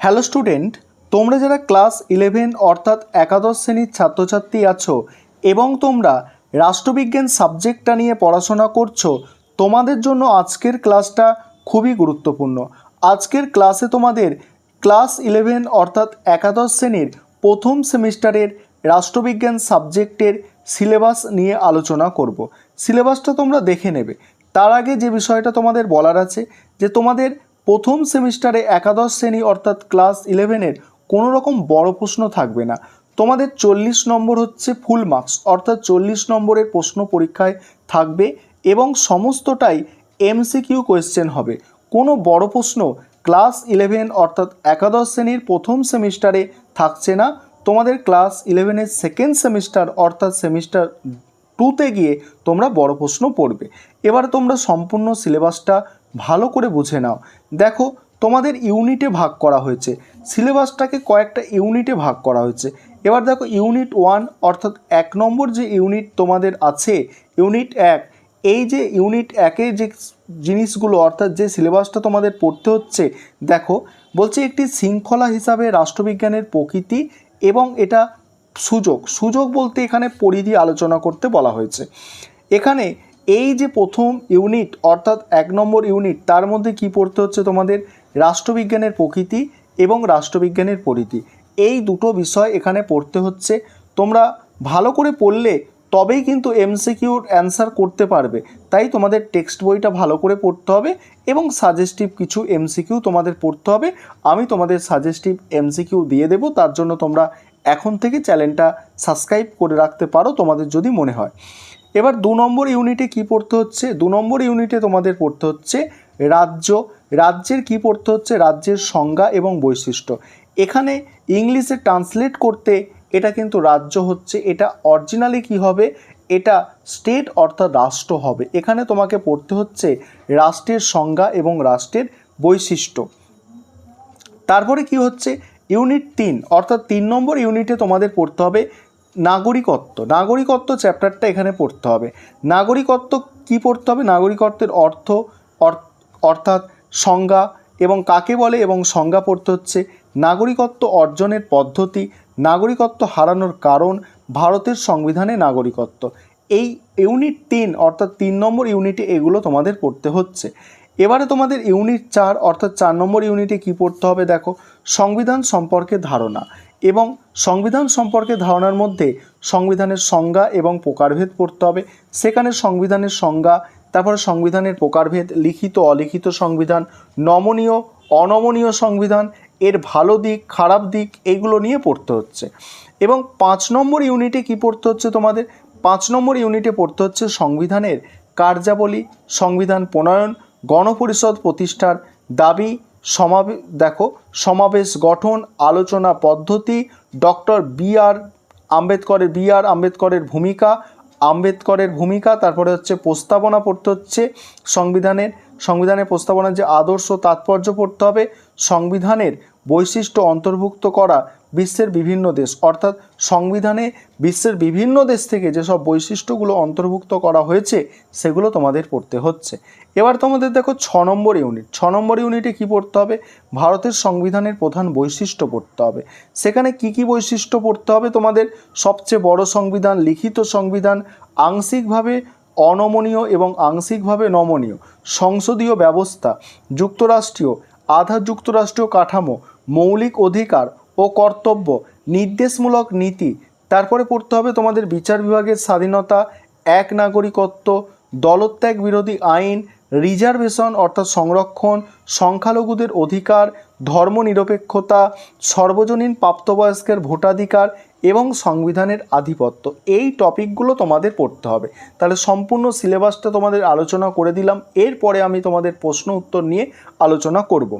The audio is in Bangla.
হ্যালো স্টুডেন্ট, তোমরা যারা ক্লাস ইলেভেন অর্থাৎ একাদশ শ্রেণির ছাত্রছাত্রী আছো এবং তোমরা রাষ্ট্রবিজ্ঞান সাবজেক্টটা নিয়ে পড়াশোনা করছ, তোমাদের জন্য আজকের ক্লাসটা খুবই গুরুত্বপূর্ণ। আজকের ক্লাসে তোমাদের ক্লাস ইলেভেন অর্থাৎ একাদশ শ্রেণির প্রথম সেমিস্টারের রাষ্ট্রবিজ্ঞান সাবজেক্টের সিলেবাস নিয়ে আলোচনা করব। সিলেবাসটা তোমরা দেখে নেবে। তার আগে যে বিষয়টা তোমাদের বলার আছে, যে তোমাদের প্রথম সেমিস্টারে একাদশ শ্রেণি অর্থাৎ ক্লাস ইলেভেনের কোনো রকম বড় প্রশ্ন থাকবে না। তোমাদের চল্লিশ নম্বর হচ্ছে ফুল মার্কস, অর্থাৎ চল্লিশ নম্বরের প্রশ্ন পরীক্ষায় থাকবে এবং সমস্তটাই এমসিকিউ কোয়েশ্চেন হবে। কোনো বড় প্রশ্ন ক্লাস ইলেভেন অর্থাৎ একাদশ শ্রেণির প্রথম সেমিস্টারে থাকছে না। তোমাদের ক্লাস ইলেভেনের সেকেন্ড সেমিস্টার অর্থাৎ সেমিস্টার টুতে গিয়ে তোমরা বড় প্রশ্ন পড়বে। এবার তোমরা সম্পূর্ণ সিলেবাসটা ভালো করে বুঝে নাও। দেখো, তোমাদের ইউনিটে ভাগ করা হয়েছে। সিলেবাসটাকে কয়েকটা ইউনিটে ভাগ করা হয়েছে। এবার দেখো, ইউনিট ওয়ান, অর্থাৎ এক নম্বর যে ইউনিট তোমাদের আছে, ইউনিট এক, এই যে ইউনিট একে যে জিনিসগুলো, অর্থাৎ যে সিলেবাসটা তোমাদের পড়তে হচ্ছে, দেখো, বলছে একটি শৃঙ্খলা হিসাবে রাষ্ট্রবিজ্ঞানের প্রকৃতি এবং এটা সুযোগ। সুযোগ বলতে এখানে পরিধি আলোচনা করতে বলা হয়েছে। এখানে এই যে প্রথম ইউনিট অর্থাৎ এক নম্বর ইউনিট তার মধ্যে কি পড়তে হচ্ছে তোমাদের? রাষ্ট্রবিজ্ঞানের প্রকৃতি এবং রাষ্ট্রবিজ্ঞানের পরিধি। এই দুটো বিষয় এখানে পড়তে হচ্ছে। তোমরা ভালো করে পড়লে তবেই কিন্তু এমসিকিউর অ্যান্সার করতে পারবে। তাই তোমাদের টেক্সট বইটা ভালো করে পড়তে হবে এবং সাজেস্টিভ কিছু এমসিকিউ তোমাদের পড়তে হবে। আমি তোমাদের সাজেস্টিভ এমসিকিউ দিয়ে দেবো, তার জন্য তোমরা এখন থেকে চ্যানেলটা সাবস্ক্রাইব করে রাখতে পারো তোমাদের যদি মনে হয়। এবার দু নম্বর ইউনিটে কি পড়তে হচ্ছে? দু নম্বর ইউনিটে তোমাদের পড়তে হচ্ছে রাজ্য। রাজ্যের কি পড়তে হচ্ছে? রাজ্যের সংজ্ঞা এবং বৈশিষ্ট্য। এখানে ইংলিশে ট্রান্সলেট করতে এটা কিন্তু রাজ্য হচ্ছে, এটা অরিজিনালি কি হবে? এটা স্টেট অর্থাৎ রাষ্ট্র হবে। এখানে তোমাকে পড়তে হচ্ছে রাষ্ট্রের সংজ্ঞা এবং রাষ্ট্রের বৈশিষ্ট্য। তারপরে কি হচ্ছে? ইউনিট তিন, অর্থাৎ তিন নম্বর ইউনিটে তোমাদের পড়তে হবে নাগরিকত্ব। নাগরিকত্ব চ্যাপ্টারটা এখানে পড়তে হবে। নাগরিকত্ব কি পড়তে হবে? নাগরিকত্বের অর্থ, অর- অর্থাৎ সংজ্ঞা এবং কাকে বলে? এবং সংজ্ঞা পড়তে হচ্ছে নাগরিকত্ব অর্জনের পদ্ধতি, নাগরিকত্ব হারানোর কারণ, ভারতের সংবিধানে নাগরিকত্ব। এই ইউনিট তিন, অর্থাৎ তিন নম্বর ইউনিটে এগুলো তোমাদের পড়তে হচ্ছে। এবারে তোমাদের ইউনিট চার, অর্থাৎ চার নম্বর ইউনিটে কি পড়তে হবে? দেখো, সংবিধান সম্পর্কে ধারণা। এবং সংবিধান সম্পর্কে ধারণার মধ্যে সংবিধানের সংজ্ঞা এবং প্রকারভেদ পড়তে হবে। সেখানে সংবিধানের সংজ্ঞা, তারপরে সংবিধানের প্রকারভেদ, লিখিত, অলিখিত সংবিধান, নমনীয়, অনমনীয় সংবিধান, এর ভালো দিক, খারাপ দিক এগুলো নিয়ে পড়তে হচ্ছে। এবং পাঁচ নম্বর ইউনিটে কি পড়তে হচ্ছে তোমাদের? পাঁচ নম্বর ইউনিটে পড়তে হচ্ছে সংবিধানের কার্যাবলী, সংবিধান প্রণয়ন, গণপরিষদ প্রতিষ্ঠার দাবি সমাবে, দেখো, সমাবেশ গঠন, আলোচনা পদ্ধতি, ডক্টর বি আর আম্বেদকরের, বি আর আম্বেদকরের ভূমিকা আম্বেদকরের ভূমিকা, তারপরে হচ্ছে প্রস্তাবনা পড়তে হচ্ছে সংবিধানের সংবিধানের প্রস্তাবনার যে আদর্শ তাৎপর্য পড়তে হবে, সংবিধানের বৈশিষ্ট্য অন্তর্ভুক্ত করা বিশ্বের বিভিন্ন দেশ। অর্থাৎ সংবিধানে বিশ্বের বিভিন্ন দেশ থেকে যেসব বৈশিষ্ট্যগুলো অন্তর্ভুক্ত করা হয়েছে, সেগুলো তোমাদের পড়তে হচ্ছে। এবার তোমাদের দেখো ছ নম্বর ইউনিট। ছ নম্বর ইউনিটে কি পড়তে হবে? ভারতের সংবিধানের প্রধান বৈশিষ্ট্য পড়তে হবে। সেখানে কি কি বৈশিষ্ট্য পড়তে হবে? তোমাদের সবচেয়ে বড় সংবিধান, লিখিত সংবিধান, আংশিকভাবে অনমনীয় এবং আংশিকভাবে নমনীয়। সংসদীয় ব্যবস্থা, যুক্তরাষ্ট্রীয় আধা যুক্তরাষ্ট্রীয় কাঠামো, মৌলিক অধিকার ও কর্তব্য, নির্দেশমূলক নীতি, তারপরে পড়তে হবে তোমাদের বিচার বিভাগের স্বাধীনতা, এক নাগরিকত্ব, দলত্যাগ বিরোধী আইন, রিজার্ভেশন অর্থাৎ সংরক্ষণ, সংখ্যালঘুদের অধিকার, ধর্মনিরপেক্ষতা, সর্বজনীন প্রাপ্তবয়স্কের ভোটাধিকার এবং সংবিধানের আধিপত্য। এই টপিকগুলো তোমাদের পড়তে হবে। তাহলে সম্পূর্ণ সিলেবাসটা তোমাদের আলোচনা করে দিলাম। এরপরে আমি তোমাদের প্রশ্ন উত্তর নিয়ে আলোচনা করব।